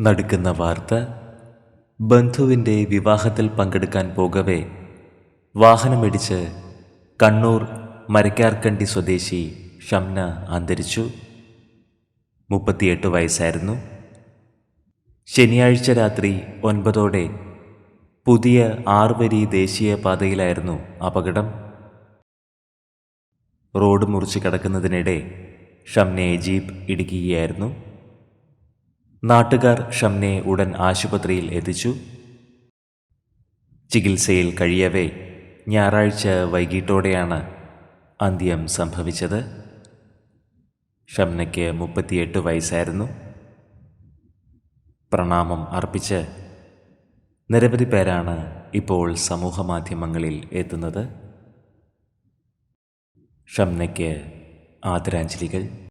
നടുക്കുന്ന വാർത്ത. ബന്ധുവിന്റെ വിവാഹത്തിൽ പങ്കെടുക്കാൻ പോകവേ. വാഹനമിടിച്ച് കണ്ണൂർ മരക്കാർക്കണ്ടി സ്വദേശി ഷംന അന്തരിച്ചു. മുപ്പത്തിയെട്ട് വയസ്സായിരുന്നു. ശനിയാഴ്ച രാത്രി ഒൻപതോടെ പുതിയ ആറുവരി ദേശീയപാതയിലായിരുന്നു അപകടം. റോഡ് മുറിച്ച് കടക്കുന്നതിനിടെ ഷംനയെ ജീപ്പ് ഇടിക്കുകയായിരുന്നു നാട്ടുകാർ ഷംനെ ഉടൻ ആശുപത്രിയിൽ എത്തിച്ചു. ചികിത്സയിൽ കഴിയവേ ഞായറാഴ്ച വൈകിട്ടോടെയാണ് അന്ത്യം സംഭവിച്ചത്. ഷംനയ്ക്ക് മുപ്പത്തിയെട്ട് വയസ്സായിരുന്നു. പ്രണാമം അർപ്പിച്ച് നിരവധി പേരാണ് ഇപ്പോൾ സമൂഹമാധ്യമങ്ങളിൽ എത്തുന്നത്. ഷംനയ്ക്ക് ആദരാഞ്ജലികൾ.